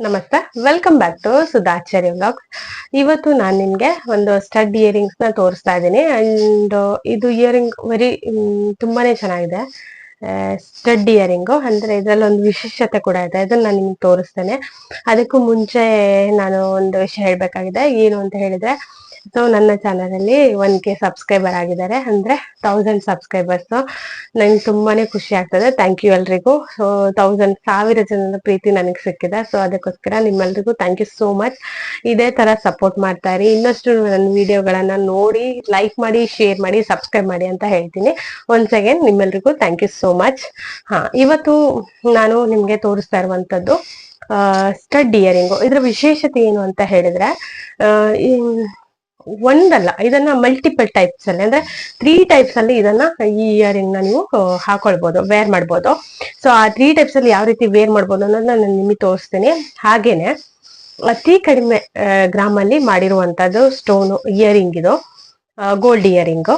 ನಮಸ್ತೆ. Welcome back to Sudhacharya blog ಇವತ್ತು ನಾನು ನಿಮ್ಗೆ ಒಂದು ಸ್ಟಡ್ ಇಯರಿಂಗ್ಸ್ನ ತೋರಿಸ್ತಾ ಇದ್ದೀನಿ. ಅಂಡ್ ಇದು ಇಯರಿಂಗ್ ವೆರಿ ತುಂಬಾನೇ ಚೆನ್ನಾಗಿದೆ. ಸ್ಟಡ್ ಇಯರಿಂಗು ಅಂದ್ರೆ ಇದ್ರಲ್ಲಿ ಒಂದು ವಿಶೇಷತೆ ಕೂಡ ಇದೆ. ಅದನ್ನ ನಾನು ನಿಮ್ಗೆ ತೋರಿಸ್ತೇನೆ. ಅದಕ್ಕೂ ಮುಂಚೆ ನಾನು ಒಂದು ವಿಷಯ ಹೇಳ್ಬೇಕಾಗಿದೆ. ಏನು ಅಂತ ಹೇಳಿದ್ರೆ ಸೊ ನನ್ನ ಚಾನಲ್ ಅಲ್ಲಿ ಒನ್ ಕೆ ಸಬ್ಸ್ಕ್ರೈಬರ್ ಆಗಿದ್ದಾರೆ. ಅಂದ್ರೆ ತೌಸಂಡ್ ಸಬ್ಸ್ಕ್ರೈಬರ್ಸ್ ನಂಗೆ ತುಂಬಾನೇ ಖುಷಿ ಆಗ್ತದೆ. ಥ್ಯಾಂಕ್ ಯು ಎಲ್ರಿಗೂ. ಸೊ ತೌಸಂಡ್ ಸಾವಿರ ಜನರ ಪ್ರೀತಿ ನನಗೆ ಸಿಕ್ಕಿದೆ. ಸೊ ಅದಕ್ಕೋಸ್ಕರ ನಿಮ್ಮೆಲ್ರಿಗೂ ಥ್ಯಾಂಕ್ ಯು ಸೋ ಮಚ್ ಇದೇ ತರ ಸಪೋರ್ಟ್ ಮಾಡ್ತಾ ಇರಿ. ಇನ್ನಷ್ಟು ನನ್ನ ವಿಡಿಯೋಗಳನ್ನ ನೋಡಿ ಲೈಕ್ ಮಾಡಿ ಶೇರ್ ಮಾಡಿ ಸಬ್ಸ್ಕ್ರೈಬ್ ಮಾಡಿ ಅಂತ ಹೇಳ್ತೀನಿ. ಒನ್ಸ್ ಅಗೇನ್ ನಿಮ್ಮೆಲ್ರಿಗೂ ಥ್ಯಾಂಕ್ ಯು ಸೋ ಮಚ್ ಹಾ, ಇವತ್ತು ನಾನು ನಿಮ್ಗೆ ತೋರಿಸ್ತಾ ಇರುವಂತದ್ದು ಸ್ಟಡ್ ಇಯರಿಂಗು ಇದರ ವಿಶೇಷತೆ ಏನು ಅಂತ ಹೇಳಿದ್ರೆ ಒಂದಲ್ಲ, ಇದನ್ನ ಮಲ್ಟಿಪಲ್ ಟೈಪ್ಸ್ ಅಲ್ಲಿ, ಅಂದ್ರೆ ತ್ರೀ ಟೈಪ್ಸ್ ಅಲ್ಲಿ ಇದನ್ನ ಈ ಇಯರಿಂಗ್ನ ನೀವು ಹಾಕೊಳ್ಬಹುದು ವೇರ್ ಮಾಡ್ಬೋದು. ಸೊ ಆ ತ್ರೀ ಟೈಪ್ಸ್ ಅಲ್ಲಿ ಯಾವ ರೀತಿ ವೇರ್ ಮಾಡ್ಬೋದು ಅನ್ನೋದನ್ನ ನಾನು ನಿಮಗೆ ತೋರಿಸ್ತೀನಿ. ಹಾಗೇನೆ ಅತಿ ಕಡಿಮೆ ಗ್ರಾಮ್ ಅಲ್ಲಿ ಮಾಡಿರುವಂತದ್ದು ಸ್ಟೋನ್ ಇಯರಿಂಗ್ ಇದು ಗೋಲ್ಡ್ ಇಯರಿಂಗ್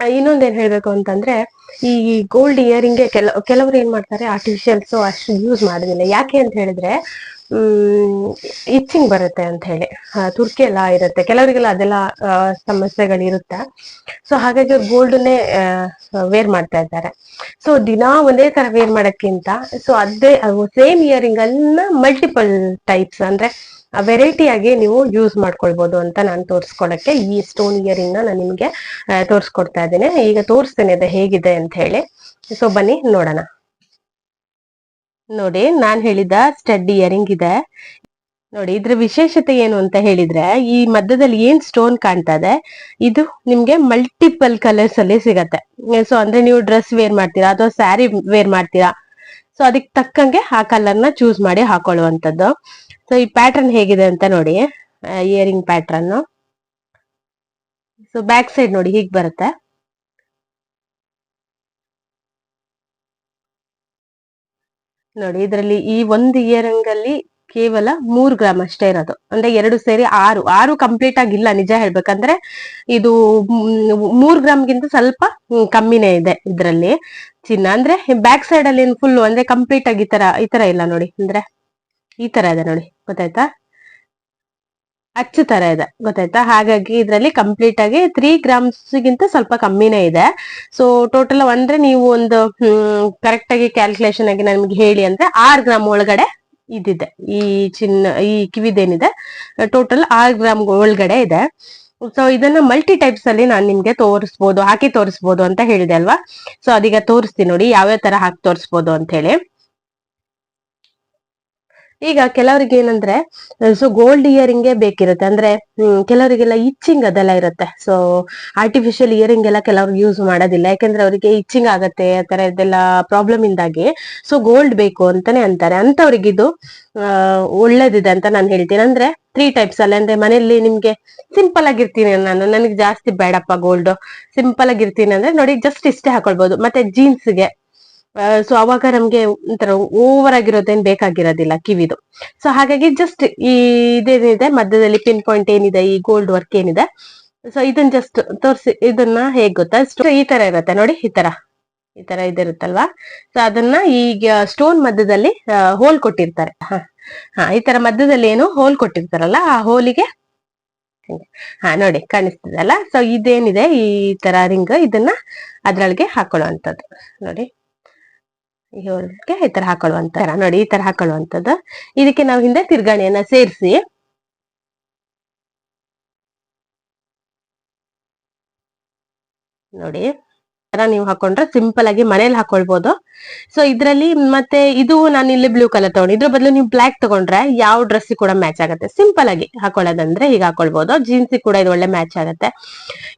ಇನ್ನೊಂದೇನ್ ಹೇಳ್ಬೇಕು ಅಂತಂದ್ರೆ, ಈ ಗೋಲ್ಡ್ ಇಯರಿಂಗ್ಗೆ ಕೆಲ, ಕೆಲವರು ಏನ್ ಮಾಡ್ತಾರೆ ಆರ್ಟಿಫಿಷಿಯಲ್ಸ್ ಅಷ್ಟು ಯೂಸ್ ಮಾಡೋದಿಲ್ಲ. ಯಾಕೆ ಅಂತ ಹೇಳಿದ್ರೆ ಇಚ್ಚಿಂಗ್ ಬರುತ್ತೆ ಅಂತ ಹೇಳಿ. ತುರ್ಕಿ ಎಲ್ಲ ಇರುತ್ತೆ. ಕೆಲವರಿಗೆಲ್ಲ ಅದೆಲ್ಲ ಸಮಸ್ಯೆಗಳಿರುತ್ತೆ. ಸೊ ಹಾಗಾಗಿ ಅವ್ರು ಗೋಲ್ಡ್ನೇ ವೇರ್ ಮಾಡ್ತಾ ಇದ್ದಾರೆ. ಸೊ ದಿನಾ ಒಂದೇ ತರ ವೇರ್ ಮಾಡೋಕ್ಕಿಂತ ಸೊ ಅದೇ ಸೇಮ್ ಇಯರಿಂಗ್ ಅನ್ನ ಮಲ್ಟಿಪಲ್ ಟೈಪ್ಸ್ ಅಂದ್ರೆ ವೆರೈಟಿ ಆಗಿ ನೀವು ಯೂಸ್ ಮಾಡ್ಕೊಳ್ಬಹುದು ಅಂತ ನಾನು ತೋರಿಸ್ಕೊಳಕ್ಕೆ ಈ ಸ್ಟೋನ್ ಇಯರಿಂಗ್ ನಾನು ನಿಮ್ಗೆ ತೋರಿಸ್ಕೊಡ್ತಾ ಇದ್ದೇನೆ. ಈಗ ತೋರಿಸ್ತೇನೆ ಅದು ಹೇಗಿದೆ ಅಂತ ಹೇಳಿ. ಸೊ ಬನ್ನಿ, ನೋಡೋಣ. ನೋಡಿ, ನಾನ್ ಹೇಳಿದ ಸ್ಟಡ್ ಇಯರಿಂಗ್ ಇದೆ. ನೋಡಿ, ಇದ್ರ ವಿಶೇಷತೆ ಏನು ಅಂತ ಹೇಳಿದ್ರೆ, ಈ ಮಧ್ಯದಲ್ಲಿ ಏನ್ ಸ್ಟೋನ್ ಕಾಣ್ತಾ ಇದೆ, ಇದು ನಿಮ್ಗೆ ಮಲ್ಟಿಪಲ್ ಕಲರ್ಸ್ ಅಲ್ಲಿ ಸಿಗತ್ತೆ. ಸೊ ಅಂದ್ರೆ ನೀವು ಡ್ರೆಸ್ ವೇರ್ ಮಾಡ್ತೀರಾ, ಅಥವಾ ಸ್ಯಾರಿ ವೇರ್ ಮಾಡ್ತೀರಾ ಸೊ ಅದಕ್ಕೆ ತಕ್ಕಂಗೆ ಆ ಕಲರ್ ಚೂಸ್ ಮಾಡಿ ಹಾಕೊಳ್ಳುವಂಥದ್ದು. ಸೊ ಈ ಪ್ಯಾಟರ್ನ್ ಹೇಗಿದೆ ಅಂತ ನೋಡಿ earring pattern so back side ನೋಡಿ ಹೀಗೆ ಬರುತ್ತೆ. ನೋಡಿ, ಇದರಲ್ಲಿ ಈ ಒಂದು ಇಯರಿಂಗ್ ಅಲ್ಲಿ ಕೇವಲ ಮೂರ್ ಗ್ರಾಮ್ ಅಷ್ಟೇ ಇರೋದು. ಅಂದ್ರೆ ಎರಡು ಸೇರಿ ಆರು. ಆರು ಕಂಪ್ಲೀಟ್ ಆಗಿಲ್ಲ, ನಿಜ ಹೇಳ್ಬೇಕಂದ್ರೆ ಇದು ಮೂರ್ ಗ್ರಾಮ್ಗಿಂತ ಸ್ವಲ್ಪ ಕಮ್ಮಿನೇ ಇದೆ ಇದ್ರಲ್ಲಿ. ಚಿನ್ನ ಅಂದ್ರೆ ಬ್ಯಾಕ್ ಸೈಡ್ ಅಲ್ಲಿ ಫುಲ್ ಅಂದ್ರೆ ಕಂಪ್ಲೀಟ್ ಆಗಿ ಈ ತರ ಈ ತರ ಇಲ್ಲ ನೋಡಿ. ಅಂದ್ರೆ ಈ ತರ ಇದೆ ನೋಡಿ. ಗೊತ್ತಾಯ್ತಾ? ಅಚ್ಚು ತರ ಇದೆ, ಗೊತ್ತಾಯ್ತಾ? ಹಾಗಾಗಿ ಇದರಲ್ಲಿ ಕಂಪ್ಲೀಟ್ ಆಗಿ ತ್ರೀ ಗ್ರಾಮ್ಸ್ ಗಿಂತ ಸ್ವಲ್ಪ ಕಮ್ಮಿನೇ ಇದೆ. ಸೊ ಟೋಟಲ್ ಅಂದ್ರೆ ನೀವು ಒಂದು ಕರೆಕ್ಟ್ ಆಗಿ ಕ್ಯಾಲ್ಕುಲೇಷನ್ ಆಗಿ ನಮ್ಗೆ ಹೇಳಿ ಅಂದ್ರೆ ಆರ್ ಗ್ರಾಮ್ ಒಳಗಡೆ ಇದಿದೆ. ಈ ಚಿನ್ನ, ಈ ಕಿವಿದೇನಿದೆ. ಟೋಟಲ್ ಆರ್ ಗ್ರಾಮ್ ಒಳಗಡೆ ಇದೆ. ಸೊ ಇದನ್ನ ಮಲ್ಟಿ ಟೈಪ್ಸ್ ಅಲ್ಲಿ ನಾನು ನಿಮ್ಗೆ ತೋರಿಸ್ಬೋದು, ಹಾಕಿ ತೋರಿಸ್ಬೋದು ಅಂತ ಹೇಳಿದೆ ಅಲ್ವಾ? ಸೊ ಅದೀಗ ತೋರಿಸ್ತೀನಿ ನೋಡಿ, ಯಾವ್ಯಾವ ತರ ಹಾಕಿ ತೋರಿಸ್ಬೋದು ಅಂತ ಹೇಳಿ. ಈಗ ಕೆಲವರಿಗೆ ಏನಂದ್ರೆ ಸೊ ಗೋಲ್ಡ್ ಇಯರಿಂಗ್ ಬೇಕಿರುತ್ತೆ. ಅಂದ್ರೆ ಕೆಲವರಿಗೆಲ್ಲ ಇಚ್ಚಿಂಗ್ ಅದೆಲ್ಲ ಇರುತ್ತೆ. ಸೊ ಆರ್ಟಿಫಿಷಿಯಲ್ ಇಯರಿಂಗ್ ಎಲ್ಲ ಕೆಲವರು ಯೂಸ್ ಮಾಡೋದಿಲ್ಲ. ಯಾಕಂದ್ರೆ ಅವರಿಗೆ ಇಚ್ಚಿಂಗ್ ಆಗತ್ತೆ ಆ ತರ ಇದೆಲ್ಲ ಪ್ರಾಬ್ಲಮ್ ಇಂದಾಗಿ. ಸೊ ಗೋಲ್ಡ್ ಬೇಕು ಅಂತಾನೆ ಅಂತಾರೆ. ಅಂತವ್ರಿಗೆ ಇದು ಆ, ಒಳ್ಳೇದಿದೆ ಅಂತ ನಾನು ಹೇಳ್ತೀನಿ. ಅಂದ್ರೆ ತ್ರೀ ಟೈಪ್ಸ್ ಅಲ್ಲ. ಅಂದ್ರೆ ಮನೆಯಲ್ಲಿ ನಿಮ್ಗೆ ಸಿಂಪಲ್ ಆಗಿರ್ತೀನಿ ನಾನು ನನಗೆ ಜಾಸ್ತಿ ಬೇಡಪ್ಪ ಗೋಲ್ಡ್ ಸಿಂಪಲ್ ಆಗಿರ್ತೀನಿ ಅಂದ್ರೆ ನೋಡಿ ಜಸ್ಟ್ ಇಷ್ಟೇ ಹಾಕೊಳ್ಬಹುದು ಮತ್ತೆ ಜೀನ್ಸ್ಗೆ ಸೊ ಅವಾಗ ನಮ್ಗೆ ಒಂಥರ ಓವರ್ ಆಗಿರೋದೇನ್ ಬೇಕಾಗಿರೋದಿಲ್ಲ ಕಿವಿದು. ಸೊ ಹಾಗಾಗಿ ಜಸ್ಟ್ ಈ ಇದೇನಿದೆ, ಮಧ್ಯದಲ್ಲಿ ಪಿನ್ ಪಾಯಿಂಟ್ ಏನಿದೆ, ಈ ಗೋಲ್ಡ್ ವರ್ಕ್ ಏನಿದೆ. ಸೊ ಇದನ್ನ ಜಸ್ಟ್ ತೋರಿಸಿ, ಇದನ್ನ ಹೇಗ್ ಗೊತ್ತಾ? ಈ ತರ ಇರುತ್ತೆ ನೋಡಿ, ಈ ತರ. ಈ ತರ ಇದಿರುತ್ತಲ್ವಾ? ಸೊ ಅದನ್ನ ಈಗ ಸ್ಟೋನ್ ಮಧ್ಯದಲ್ಲಿ ಹೋಲ್ ಕೊಟ್ಟಿರ್ತಾರೆ. ಹ, ಹಾ, ಈ ತರ ಮಧ್ಯದಲ್ಲಿ ಏನು ಹೋಲ್ ಕೊಟ್ಟಿರ್ತಾರಲ್ಲ, ಆ ಹೋಲಿಗೆ ಹಾ, ನೋಡಿ, ಕಾಣಿಸ್ತಿದೆ ಅಲ್ಲ? ಸೊ ಇದೇನಿದೆ, ಈ ತರ ರಿಂಗ್ ಇದನ್ನ ಅದ್ರೊಳಗೆ ಹಾಕೊಳ್ಳೋ ಅಂತದ್ದು ನೋಡಿ. ಈ ಈ ತರ ಹಾಕೊಳ್ಳುವಂತ ನೋಡಿ ಈ ತರ ಹಾಕೊಳ್ಳುವಂತದ್ದು ಇದಕ್ಕೆ ನಾವು ಹಿಂದೆ ತಿರ್ಗಾಣಿಯನ್ನ ಸೇರಿಸಿ. ನೋಡಿ. ತರ ನೀವು ಹಾಕೊಂಡ್ರೆ ಸಿಂಪಲ್ ಆಗಿ ಮನೇಲಿ ಹಾಕೊಳ್ಬಹುದು ಸೊ ಇದ್ರಲ್ಲಿ ಮತ್ತೆ ಇದು ನಾನು ಇಲ್ಲಿ ಬ್ಲೂ ಕಲರ್ ತಗೊಂಡು, ಇದ್ರ ಬದಲು ನೀವು ಬ್ಲಾಕ್ ತಗೊಂಡ್ರೆ ಯಾವ ಡ್ರೆಸ್ ಕೂಡ ಮ್ಯಾಚ್ ಆಗುತ್ತೆ. ಸಿಂಪಲ್ ಆಗಿ ಹಾಕೊಳ್ಳೋದಂದ್ರೆ ಹೀಗೆ ಹಾಕೊಳ್ಬಹುದು ಜೀನ್ಸ್ ಕೂಡ ಇದು ಒಳ್ಳೆ ಮ್ಯಾಚ್ ಆಗುತ್ತೆ.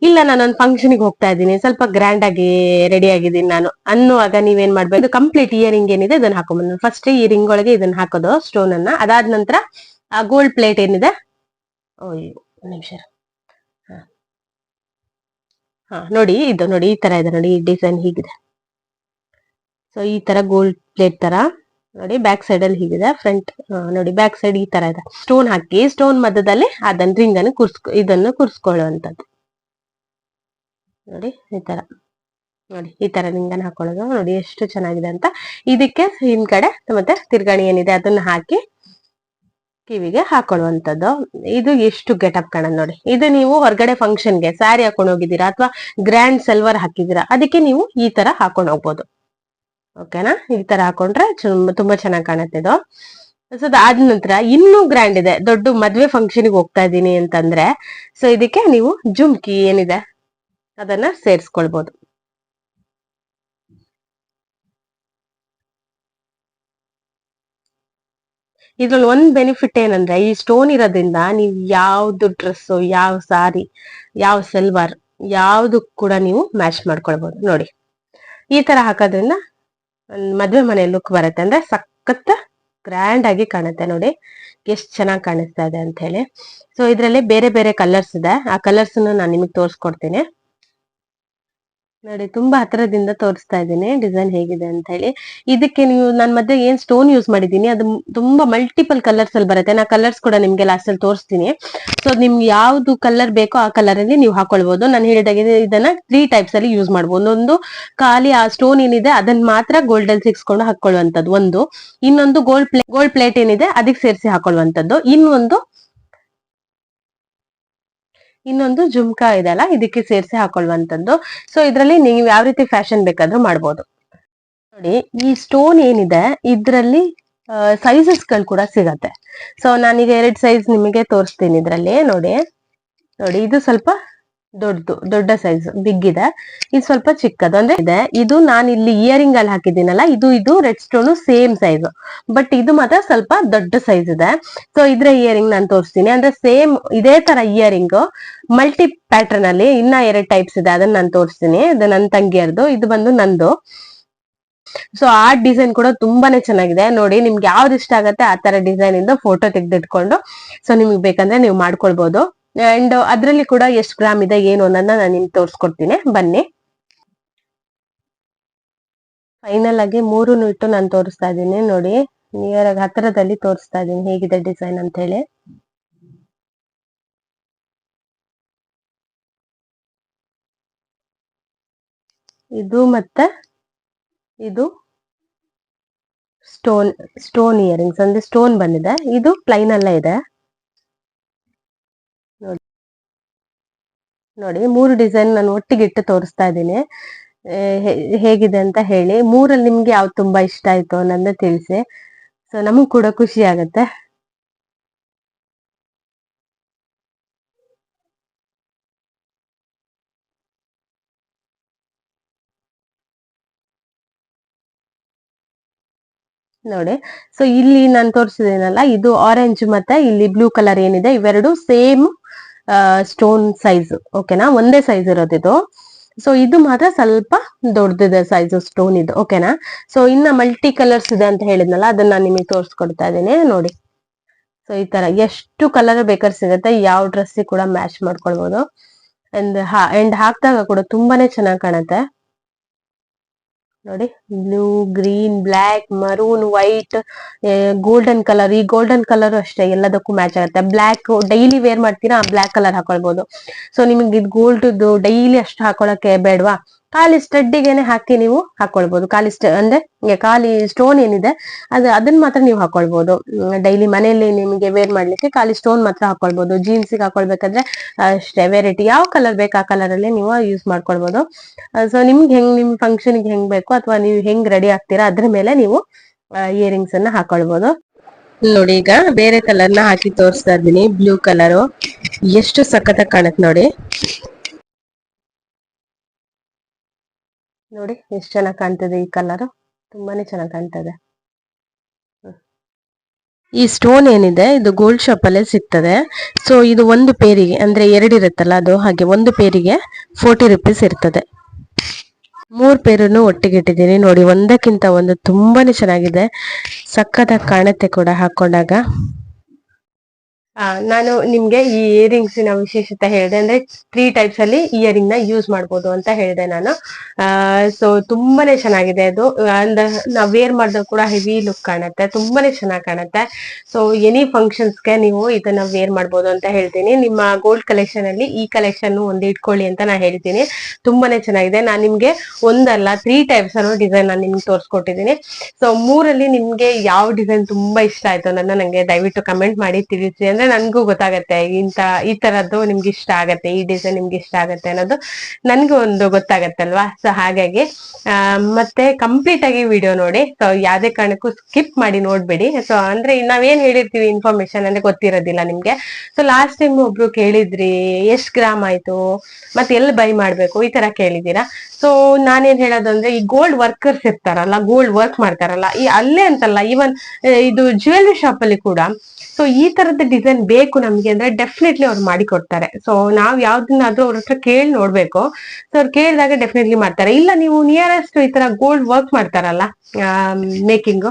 ಇಲ್ಲ, ನಾನು ಒಂದು ಫಂಕ್ಷನ್ ಹೋಗ್ತಾ ಇದ್ದೀನಿ. ಸ್ವಲ್ಪ ಗ್ರ್ಯಾಂಡ್ ಆಗಿ ರೆಡಿ ಆಗಿದ್ದೀನಿ ನಾನು. ಅನ್ನುವಾಗ ನೀವೇನ್ ಮಾಡ್ಬೇಕು? ಕಂಪ್ಲೀಟ್ ಇಯರಿಂಗ್ ಏನಿದೆ, ಇದನ್ನ ಹಾಕೊಂಡ್ಬಂದು ಫಸ್ಟ್ ಈ ರಿಂಗ್ ಒಳಗೆ ಇದನ್ನ ಹಾಕೋದು ಸ್ಟೋನ್ ಅನ್ನ. ಅದಾದ ನಂತರ ಗೋಲ್ಡ್ ಪ್ಲೇಟ್ ಏನಿದೆ? ನಿಮಿಷ. ಹಾ, ನೋಡಿ ಇದು ನೋಡಿ, ಈ ತರ ಇದೆ ನೋಡಿ ಡಿಸೈನ್ ಹೀಗಿದೆ. ಸೊ ಈ ತರ ಗೋಲ್ಡ್ ಪ್ಲೇಟ್ ತರ, ನೋಡಿ ಬ್ಯಾಕ್ ಸೈಡ್ ಅಲ್ಲಿ ಹೀಗಿದೆ ಫ್ರಂಟ್ ನೋಡಿ ಬ್ಯಾಕ್ ಸೈಡ್ ಈ ತರ ಇದೆ. ಸ್ಟೋನ್ ಹಾಕಿ ಸ್ಟೋನ್ ಮಧ್ಯದಲ್ಲಿ ಅದನ್ನ ರಿಂಗ್ ಅನ್ನು ಕುರ್ಸ್ಕೊ, ಇದನ್ನು ಕುರ್ಸ್ಕೊಳ್ಳುವಂತದ್ದು ನೋಡಿ, ಈ ತರ. ನೋಡಿ, ಈ ತರ ರಿಂಗನ್ನ ಹಾಕೊಳ್ಳೋದು. ನೋಡಿ, ಎಷ್ಟು ಚೆನ್ನಾಗಿದೆ ಅಂತ. ಇದಕ್ಕೆ ಹಿಂದ್ಗಡೆ ಮತ್ತೆ ತಿರ್ಗಾಣಿ ಏನಿದೆ, ಅದನ್ನ ಹಾಕಿ ಕಿವಿಗೆ ಹಾಕೊಳ್ಳುವಂಥದ್ದು ಇದು ಎಷ್ಟು ಗೆಟಪ್ ಕಾಣೋದು ನೋಡಿ. ಇದು ನೀವು ಹೊರಗಡೆ ಫಂಕ್ಷನ್ಗೆ ಸ್ಯಾರಿ ಹಾಕೊಂಡು ಹೋಗಿದ್ದೀರಾ ಅಥವಾ ಗ್ರ್ಯಾಂಡ್ ಸೆಲ್ವರ್ ಹಾಕಿದ್ದೀರಾ? ಅದಕ್ಕೆ ನೀವು ಈ ತರ ಹಾಕೊಂಡು ಹೋಗ್ಬೋದು. ಓಕೆನಾ ಈ ತರ ಹಾಕೊಂಡ್ರೆ ತುಂಬಾ ಚೆನ್ನಾಗಿ ಕಾಣುತ್ತೆ ಇದು. ಸೊ ಅದಾದ ನಂತರ ಇನ್ನೂ ಗ್ರ್ಯಾಂಡ್ ಇದೆ. ದೊಡ್ಡ ಮದ್ವೆ ಫಂಕ್ಷನ್ಗೆ ಹೋಗ್ತಾ ಇದ್ದೀನಿ ಅಂತಂದ್ರೆ ಸೊ ಇದಕ್ಕೆ ನೀವು ಜುಮ್ಕಿ ಏನಿದೆ, ಅದನ್ನ ಸೇರಿಸ್ಕೊಳ್ಬಹುದು ಇದ್ರಲ್ಲಿ ಒಂದ್ ಬೆನಿಫಿಟ್ ಏನಂದ್ರೆ, ಈ ಸ್ಟೋನ್ ಇರೋದ್ರಿಂದ ನೀವು ಯಾವ್ದು ಡ್ರೆಸ್ ಯಾವ ಸಾರಿ ಯಾವ ಸೆಲ್ವಾರ್ ಯಾವ್ದು ಕೂಡ ನೀವು ಮ್ಯಾಚ್ ಮಾಡ್ಕೊಳ್ಬಹುದು ನೋಡಿ, ಈ ತರ ಹಾಕೋದ್ರಿಂದ ಮದ್ವೆ ಮನೆ ಲುಕ್ ಬರುತ್ತೆ. ಅಂದ್ರೆ ಸಖತ್ ಗ್ರ್ಯಾಂಡ್ ಆಗಿ ಕಾಣುತ್ತೆ ನೋಡಿ. ಎಷ್ಟ್ ಚೆನ್ನಾಗಿ ಕಾಣಿಸ್ತಾ ಇದೆ ಅಂತ ಹೇಳಿ. ಸೊ ಇದ್ರಲ್ಲಿ ಬೇರೆ ಬೇರೆ ಕಲರ್ಸ್ ಇದೆ. ಆ ಕಲರ್ಸ್ ನಾನು ನಿಮಗೆ ತೋರಿಸ್ಕೊಡ್ತೀನಿ. ನೋಡಿ, ತುಂಬಾ ಹತ್ತಿರದಿಂದ ತೋರಿಸ್ತಾ ಇದ್ದೀನಿ, ಡಿಸೈನ್ ಹೇಗಿದೆ ಅಂತ ಹೇಳಿ. ಇದಕ್ಕೆ ನೀವು ನನ್ನ ಮಧ್ಯೆ ಏನ್ ಸ್ಟೋನ್ ಯೂಸ್ ಮಾಡಿದೀನಿ ಅದು ತುಂಬಾ ಮಲ್ಟಿಪಲ್ ಕಲರ್ಸ್ ಅಲ್ಲಿ ಬರುತ್ತೆ. ನಾ ಕಲರ್ಸ್ ಕೂಡ ನಿಮ್ಗೆ ಲಾಸ್ಟ್ ಅಲ್ಲಿ ತೋರಿಸ್ತೀನಿ. ಸೊ ನಿಮ್ಗೆ ಯಾವ್ದು ಕಲರ್ ಬೇಕೋ ಆ ಕಲರ್ ಅಲ್ಲಿ ನೀವು ಹಾಕೊಳ್ಬಹುದು ನಾನು ಹೇಳಿದಾಗೆ ಇದನ್ನ ತ್ರೀ ಟೈಪ್ಸ್ ಅಲ್ಲಿ ಯೂಸ್ ಮಾಡಬಹುದು ಒಂದೊಂದು ಖಾಲಿ ಆ ಸ್ಟೋನ್ ಏನಿದೆ ಅದನ್ನ ಮಾತ್ರ ಗೋಲ್ಡ್ ಅಲ್ಲಿ ಸಿಕ್ಸ್ಕೊಂಡು ಹಾಕೊಳ್ಳುವಂತದ್ದು ಒಂದು, ಇನ್ನೊಂದು ಗೋಲ್ಡ್ ಪ್ಲೇ ಗೋಲ್ಡ್ ಪ್ಲೇಟ್ ಏನಿದೆ, ಅದಕ್ಕೆ ಸೇರಿಸಿ ಹಾಕೊಳ್ಳುವಂತದ್ದು ಇನ್ನೊಂದು ಇನ್ನೊಂದು ಜುಮ್ಕಾ ಇದೆಲ್ಲ ಇದಕ್ಕೆ ಸೇರಿಸಿ ಹಾಕೊಳ್ಳುವಂತದ್ದು ಸೊ ಇದ್ರಲ್ಲಿ ನೀವು ಯಾವ ರೀತಿ ಫ್ಯಾಷನ್ ಬೇಕಾದ್ರೂ ಮಾಡ್ಬೋದು. ನೋಡಿ, ಈ ಸ್ಟೋನ್ ಏನಿದೆ, ಇದ್ರಲ್ಲಿ ಸೈಜಸ್ಗಳು ಕೂಡ ಸಿಗತ್ತೆ. ಸೊ ನಾನೀಗ ಎರಡ್ ಸೈಜ್ ನಿಮಗೆ ತೋರಿಸ್ತೀನಿ ಇದ್ರಲ್ಲಿ. ನೋಡಿ ನೋಡಿ, ಇದು ಸ್ವಲ್ಪ ದೊಡ್ಡದು ದೊಡ್ಡ ಸೈಜ್ ಬಿಗ್ ಇದೆ. ಇದು ಸ್ವಲ್ಪ ಚಿಕ್ಕದು ಅಂದ್ರೆ ಇದೆ. ಇದು ನಾನು ಇಲ್ಲಿ ಇಯರಿಂಗ್ ಅಲ್ಲಿ ಹಾಕಿದ್ದೀನಲ್ಲ, ಇದು ಇದು red stone same size but ಇದು ಮಾತ್ರ ಸ್ವಲ್ಪ ದೊಡ್ಡ ಸೈಜ್ ಇದೆ. ಸೊ ಇದ್ರ ಇಯರಿಂಗ್ ನಾನು ತೋರಿಸ್ತೀನಿ. ಅಂದ್ರೆ ಸೇಮ್ ಇದೇ ತರ ಇಯರಿಂಗ್ ಮಲ್ಟಿ ಪ್ಯಾಟರ್ನ್ ಅಲ್ಲಿ ಇನ್ನ ಎರಡು ಟೈಪ್ಸ್ ಇದೆ. ಅದನ್ನ ನಾನು ತೋರಿಸ್ತೀನಿ. ಅದು ನನ್ನ ತಂಗಿಯರ್ದು, ಇದು ಬಂದು ನಂದು. ಸೊ ಆ ಡಿಸೈನ್ ಕೂಡ ತುಂಬಾನೇ ಚೆನ್ನಾಗಿದೆ. ನೋಡಿ, ನಿಮ್ಗೆ ಯಾವ್ದು ಇಷ್ಟ ಆಗತ್ತೆ, ಆ ತರ ಡಿಸೈನ್ ಇಂದ ಫೋಟೋ ತೆಗೆದಿಟ್ಕೊಂಡು. ಸೊ ನಿಮ್ಗೆ ಬೇಕಂದ್ರೆ ನೀವು ಮಾಡ್ಕೊಳ್ಬಹುದು ಅಂಡ್ ಅದ್ರಲ್ಲಿ ಕೂಡ ಎಷ್ಟು ಗ್ರಾಮ್ ಇದೆ, ಏನು ಅನ್ನೋದನ್ನ ನಾನು ನಿಮ್ಗೆ ತೋರಿಸ್ಕೊಡ್ತೀನಿ. ಬನ್ನಿ. ಫೈನಲ್ ಆಗಿ ಮೂರು ಇಟ್ಟು ನಾನು ತೋರಿಸ್ತಾ ಇದ್ದೀನಿ. ನೋಡಿ ನಿಯರ್ ಆಗಿ ಹತ್ತಿರದಲ್ಲಿ ತೋರಿಸ್ತಾ ಇದ್ದೀನಿ. ಹೇಗಿದೆ ಡಿಸೈನ್ ಅಂತ ಹೇಳಿ. ಇದು ಮತ್ತೆ, ಇದು ಸ್ಟೋನ್ ಸ್ಟೋನ್ ಇಯರಿಂಗ್ಸ್ ಅಂದ್ರೆ ಸ್ಟೋನ್ ಬಂದಿದೆ. ಇದು ಪ್ಲೈನ್ ಅಲ್ಲೇ ಇದೆ ನೋಡಿ ನೋಡಿ, ಮೂರು ಡಿಸೈನ್ ನಾನು ಒಟ್ಟಿಗೆ ಇಟ್ಟು ತೋರಿಸ್ತಾ ಇದ್ದೀನಿ. ಹೇಗಿದೆ ಅಂತ ಹೇಳಿ. ಮೂರಲ್ಲಿ ನಿಮ್ಗೆ ಯಾವ್ದು ತುಂಬಾ ಇಷ್ಟ ಆಯ್ತು ಅನ್ನೋದನ್ನ ತಿಳಿಸಿ. ಸೊ ನಮಗ್ ಕೂಡ ಖುಷಿ ಆಗತ್ತೆ. ನೋಡಿ ಸೊ ಇಲ್ಲಿ ನಾನು ತೋರಿಸಿದೇನಲ್ಲ, ಇದು ಆರೆಂಜ್ ಮತ್ತೆ ಇಲ್ಲಿ ಬ್ಲೂ ಕಲರ್ ಏನಿದೆ, ಇವೆರಡು ಸೇಮ್ ಸ್ಟೋನ್ ಸೈಜ್ ಓಕೆನಾ ಒಂದೇ ಸೈಜ್ ಇರೋದಿದು ಸೊ ಇದು ಮಾತ್ರ ಸ್ವಲ್ಪ ದೊಡ್ಡದಿದೆ ಸೈಜ್ ಸ್ಟೋನ್ ಇದು ಓಕೆನಾ ಸೊ ಇನ್ನ ಮಲ್ಟಿ ಕಲರ್ಸ್ ಇದೆ ಅಂತ ಹೇಳಿದ್ನಲ್ಲ, ಅದನ್ನ ನಾನು ನಿಮಗೆ ತೋರಿಸ್ಕೊಡ್ತಾ ಇದ್ದೀನಿ, ನೋಡಿ. ಸೊ ಈ ತರ ಎಷ್ಟು ಕಲರ್ ಬೇಕಾದ್ರೆ ಸಿಗುತ್ತೆ, ಯಾವ ಡ್ರೆಸ್ ಕೂಡ ಮ್ಯಾಚ್ ಮಾಡ್ಕೊಳ್ಬಹುದು ಅಂಡ್ ಅಂಡ್ ಹಾಕಿದಾಗ ಕೂಡ ತುಂಬಾನೇ ಚೆನ್ನಾಗಿ ಕಾಣುತ್ತೆ. ನೋಡಿ blue green black maroon white golden colour ಈ ಗೋಲ್ಡನ್ ಕಲರ್ ಅಷ್ಟೇ, ಎಲ್ಲದಕ್ಕೂ ಮ್ಯಾಚ್ ಆಗುತ್ತೆ. ಬ್ಲಾಕ್ ಡೈಲಿ ವೇರ್ ಮಾಡ್ತೀರಾ? ಬ್ಲಾಕ್ ಕಲರ್ ಹಾಕೊಳ್ಬಹುದು ಸೊ ನಿಮಗೆ ಇದು ಗೋಲ್ಡ್ ಡೈಲಿ ಅಷ್ಟು ಹಾಕೊಳಕ್ಕೆ ಬೇಡವಾ? ಖಾಲಿ ಸ್ಟಡ್ಡಿಗೆನೆ ಹಾಕಿ ನೀವು ಹಾಕೊಳ್ಬಹುದು ಖಾಲಿ ಸ್ಟ, ಅಂದ್ರೆ ಖಾಲಿ ಸ್ಟೋನ್ ಏನಿದೆ, ಅದು ಅದನ್ನ ಮಾತ್ರ ನೀವು ಹಾಕೊಳ್ಬಹುದು ಡೈಲಿ ಮನೆಯಲ್ಲಿ ನಿಮಗೆ ವೇರ್ ಮಾಡ್ಲಿಕ್ಕೆ ಖಾಲಿ ಸ್ಟೋನ್ ಮಾತ್ರ ಹಾಕೊಳ್ಬಹುದು ಜೀನ್ಸಿಗೆ ಹಾಕೊಳ್ಬೇಕಾದ್ರೆ ಅಷ್ಟೇ ವೆರೈಟಿ ಯಾವ ಕಲರ್ ಬೇಕು ಆ ಕಲರ್ ಅಲ್ಲಿ ನೀವು ಯೂಸ್ ಮಾಡ್ಕೊಳ್ಬಹುದು ಸೊ ನಿಮ್ಗೆ ಹೆಂಗ್, ನಿಮ್ ಫಂಕ್ಷನ್ಗೆ ಹೆಂಗ್ ಬೇಕು ಅಥವಾ ನೀವು ಹೆಂಗ್ ರೆಡಿ ಆಗ್ತೀರಾ ಅದ್ರ ಮೇಲೆ ನೀವು ಇಯರಿಂಗ್ಸ್ ಅನ್ನ ಹಾಕೊಳ್ಬಹುದು ನೋಡಿ ಈಗ ಬೇರೆ ಕಲರ್ನ ಹಾಕಿ ತೋರಿಸ್ತಾ ಇದ್ದೀನಿ. ಬ್ಲೂ ಕಲರ್ ಎಷ್ಟು ಸಖತ್ತಾಗಿ ಕಾಣುತ್ತೆ ನೋಡಿ. ನೋಡಿ, ಎಷ್ಟು ಚೆನ್ನಾಗಿ ಕಾಣ್ತದೆ ಈ ಕಲರ್ ತುಂಬಾನೇ ಚೆನ್ನಾಗಿ ಕಾಣ್ತದೆ. ಈ ಸ್ಟೋನ್ ಏನಿದೆ, ಇದು ಗೋಲ್ಡ್ ಶಾಪ್ ಅಲ್ಲೇ ಸಿಗ್ತದೆ. ಸೊ ಇದು ಒಂದು ಪೇರಿಗೆ ಅಂದ್ರೆ ಎರಡು ಇರುತ್ತಲ್ಲ ಅದು, ಹಾಗೆ ಒಂದು ಪೇರಿಗೆ ಫೋರ್ಟಿ ರುಪೀಸ್ ಇರ್ತದೆ. ಮೂರ್ ಪೇರನ್ನು ಒಟ್ಟಿಗೆ ಇಟ್ಟಿದ್ದೀನಿ. ನೋಡಿ, ಒಂದಕ್ಕಿಂತ ಒಂದು ತುಂಬಾನೇ ಚೆನ್ನಾಗಿದೆ. ಸಕ್ಕತ್ತಾಗಿ ಕಾಣುತ್ತೆ ಕೂಡ ಹಾಕೊಂಡಾಗ. ನಾನು ನಿಮ್ಗೆ ಈ ಇಯರಿಂಗ್ಸಿನ ವಿಶೇಷತೆ ಹೇಳಿದೆ ಅಂದ್ರೆ ತ್ರೀ ಟೈಪ್ಸ್ ಅಲ್ಲಿ ಇಯರಿಂಗ್ನ ಯೂಸ್ ಮಾಡ್ಬೋದು ಅಂತ ಹೇಳಿದೆ ನಾನು. ಸೊ ತುಂಬಾನೇ ಚೆನ್ನಾಗಿದೆ ಅದು. ಅಂದ ನಾವ್ ವೇರ್ ಮಾಡಿದ್ರು ಕೂಡ ಹೆವಿ ಲುಕ್ ಕಾಣುತ್ತೆ, ತುಂಬಾನೇ ಚೆನ್ನಾಗಿ ಕಾಣುತ್ತೆ. ಸೊ ಎನಿ ಗೆ ನೀವು ಇದನ್ನ ವೇರ್ ಮಾಡ್ಬೋದು ಅಂತ ಹೇಳ್ತೀನಿ. ನಿಮ್ಮ ಗೋಲ್ಡ್ ಕಲೆಕ್ಷನ್ ಅಲ್ಲಿ ಈ ಕಲೆಕ್ಷನ್ ಒಂದು ಇಟ್ಕೊಳ್ಳಿ ಅಂತ ನಾ ಹೇಳ್ತೀನಿ. ತುಂಬಾನೇ ಚೆನ್ನಾಗಿದೆ. ನಾನು ನಿಮ್ಗೆ ಒಂದಲ್ಲ ತ್ರೀ ಟೈಪ್ಸ್ ಅನ್ನೋ ಡಿಸೈನ್ ನಾನು ನಿಮ್ಗೆ ತೋರಿಸ್ಕೊಟ್ಟಿದ್ದೀನಿ. ಸೊ ಮೂರಲ್ಲಿ ನಿಮ್ಗೆ ಯಾವ ಡಿಸೈನ್ ತುಂಬಾ ಇಷ್ಟ ಆಯ್ತು ಅನ್ನೋದನ್ನ ನಂಗೆ ದಯವಿಟ್ಟು ಕಮೆಂಟ್ ಮಾಡಿ ತಿಳಿಸಿ. ಅಂದ್ರೆ ನನ್ಗೂ ಗೊತ್ತಾಗತ್ತೆ. ಇಂತ ಈ ತರದ್ದು ನಿಮ್ಗೆ ಇಷ್ಟ ಆಗತ್ತೆ, ಈ ಡಿಸೈನ್ ನಿಮ್ಗೆ ಇಷ್ಟ ಆಗತ್ತೆ ಅನ್ನೋದು ನನ್ಗೂ ಒಂದು ಗೊತ್ತಾಗತ್ತಲ್ವಾ? ಸೊ ಹಾಗಾಗಿ ಮತ್ತೆ ಕಂಪ್ಲೀಟ್ ಆಗಿ ವಿಡಿಯೋ ನೋಡಿ. ಸೊ ಯಾವ್ದೇ ಕಾರಣಕ್ಕೂ ಸ್ಕಿಪ್ ಮಾಡಿ ನೋಡ್ಬೇಡಿ. ಸೊ ಅಂದ್ರೆ ನಾವೇನ್ ಹೇಳಿರ್ತೀವಿ ಇನ್ಫಾರ್ಮೇಶನ್ ಅಂದ್ರೆ ಗೊತ್ತಿರೋದಿಲ್ಲ ನಿಮ್ಗೆ. ಸೊ ಲಾಸ್ಟ್ ಟೈಮ್ ಒಬ್ರು ಕೇಳಿದ್ರಿ, ಎಷ್ಟ್ ಗ್ರಾಮ್ ಆಯ್ತು? ಮತ್ತೆ ಎಲ್ಲಿ ಬೈ ಮಾಡ್ಬೇಕು? ಈ ತರ ಕೇಳಿದೀರಾ ಸೊ ನಾನೇನ್ ಹೇಳೋದಂದ್ರೆ ಈ ಗೋಲ್ಡ್ ವರ್ಕರ್ಸ್ ಇರ್ತಾರಲ್ಲ ಗೋಲ್ಡ್ ವರ್ಕ್ ಮಾಡ್ತಾರಲ್ಲ, ಈ ಅಲ್ಲೇ ಅಂತಲ್ಲ ಈವನ್ ಇದು ಜ್ಯುವೆಲ್ರಿ ಶಾಪ್ ಅಲ್ಲಿ ಕೂಡ ಸೊ ಈ ತರದ ಡಿಸೈನ್ ಬೇಕು ನಮ್ಗೆ ಅಂದ್ರೆ ಡೆಫಿನೆಟ್ಲಿ ಅವ್ರು ಮಾಡಿ ಕೊಡ್ತಾರೆ ಸೊ ನಾವ್ ಯಾವ್ದನ್ನಾದ್ರೂ ಅವ್ರ ಹತ್ರ ಕೇಳಿ ನೋಡ್ಬೇಕು. ಸೊ ಅವ್ರು ಕೇಳಿದಾಗ ಡೆಫಿನೆಟ್ಲಿ ಮಾಡ್ತಾರೆ. ಇಲ್ಲ, ನೀವು ನಿಯರೆಸ್ಟ್ ಈ ತರ ಗೋಲ್ಡ್ ವರ್ಕ್ ಮಾಡ್ತಾರಲ್ಲ ಮೇಕಿಂಗ್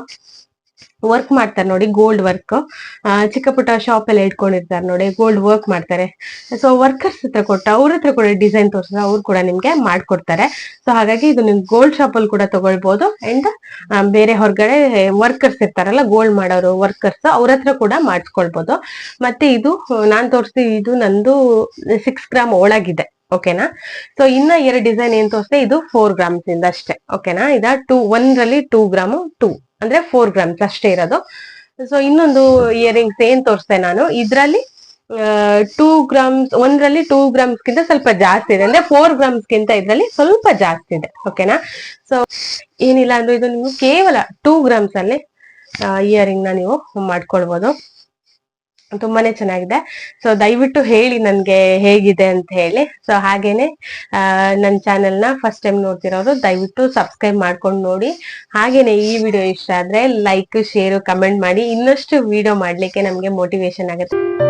ವರ್ಕ್ ಮಾಡ್ತಾರೆ ನೋಡಿ ಗೋಲ್ಡ್ ವರ್ಕ್ ಚಿಕ್ಕ ಪುಟ್ಟ ಶಾಪ್ ಎಲ್ಲ ಇಟ್ಕೊಂಡಿರ್ತಾರೆ ನೋಡಿ ಗೋಲ್ಡ್ ವರ್ಕ್ ಮಾಡ್ತಾರೆ. ಸೊ ವರ್ಕರ್ಸ್ ಹತ್ರ ಕೊಟ್ಟ, ಅವ್ರ ಹತ್ರ ಕೂಡ ಡಿಸೈನ್ ತೋರಿಸಿದ್ರೆ ಅವ್ರು ಕೂಡ ನಿಮ್ಗೆ ಮಾಡ್ಕೊಡ್ತಾರೆ. ಸೊ ಹಾಗಾಗಿ ಇದು ನಿಮ್ಗೆ ಗೋಲ್ಡ್ ಶಾಪ್ ಅಲ್ಲಿ ಕೂಡ ತಗೊಳ್ಬಹುದು ಅಂಡ್ ಬೇರೆ ಹೊರಗಡೆ ವರ್ಕರ್ಸ್ ಇರ್ತಾರಲ್ಲ ಗೋಲ್ಡ್ ಮಾಡೋರು ವರ್ಕರ್ಸ್ ಅವ್ರ ಹತ್ರ ಕೂಡ ಮಾಡಿಸ್ಕೊಳ್ಬಹುದು ಮತ್ತೆ ಇದು, ನಾನ್ ತೋರಿಸ್ತೀವಿ ಇದು ನಂದು ಸಿಕ್ಸ್ ಗ್ರಾಮ್ ಒಳಗಿದೆ ಓಕೆನಾ ಸೊ ಇನ್ನ ಎರಡು ಡಿಸೈನ್ ಏನ್ ತೋರಿಸ್ದೆ, ಇದು ಫೋರ್ ಗ್ರಾಮ್ಸ್ ಇಂದ ಅಷ್ಟೇ ಓಕೆನಾ ಇದ ಟೂ ಒಂದ್ರಲ್ಲಿ ಟೂ ಗ್ರಾಮ್ ಟೂ ಅಂದ್ರೆ ಫೋರ್ ಗ್ರಾಮ್ಸ್ ಅಷ್ಟೇ ಇರೋದು. ಸೊ ಇನ್ನೊಂದು ಇಯರಿಂಗ್ಸ್ ಏನ್ ತೋರಿಸ್ತೆ ನಾನು? ಇದ್ರಲ್ಲಿ ಟೂ ಗ್ರಾಮ್ಸ್ ಒಂದ್ರಲ್ಲಿ ಟೂ ಗ್ರಾಮ್ಸ್ ಗಿಂತ ಸ್ವಲ್ಪ ಜಾಸ್ತಿ ಇದೆ. ಅಂದ್ರೆ ಫೋರ್ ಗ್ರಾಮ್ಸ್ ಗಿಂತ ಇದ್ರಲ್ಲಿ ಸ್ವಲ್ಪ ಜಾಸ್ತಿ ಇದೆ. ಓಕೆನಾ ಸೊ ಏನಿಲ್ಲ ಅಂದ್ರೆ ಇದು ನಿಮ್ಗೆ ಕೇವಲ ಟೂ ಗ್ರಾಮ್ಸ್ ಅಲ್ಲಿ ಇಯರಿಂಗ್ನ ನೀವು ಮಾಡ್ಕೊಳ್ಬಹುದು ತುಂಬಾನೇ ಚೆನ್ನಾಗಿದೆ. ಸೊ ದಯವಿಟ್ಟು ಹೇಳಿ ನನ್ಗೆ ಹೇಗಿದೆ ಅಂತ ಹೇಳಿ. ಸೊ ಹಾಗೇನೆ ನನ್ನ ಚಾನೆಲ್ನ ಫಸ್ಟ್ ಟೈಮ್ ನೋಡ್ತಿರೋರು ದಯವಿಟ್ಟು ಸಬ್ಸ್ಕ್ರೈಬ್ ಮಾಡ್ಕೊಂಡು ನೋಡಿ. ಹಾಗೇನೆ, ಈ ವಿಡಿಯೋ ಇಷ್ಟ ಆದ್ರೆ ಲೈಕ್ ಶೇರ್ ಕಮೆಂಟ್ ಮಾಡಿ. ಇನ್ನಷ್ಟು ವಿಡಿಯೋ ಮಾಡ್ಲಿಕ್ಕೆ ನಮ್ಗೆ ಮೋಟಿವೇಶನ್ ಆಗುತ್ತೆ.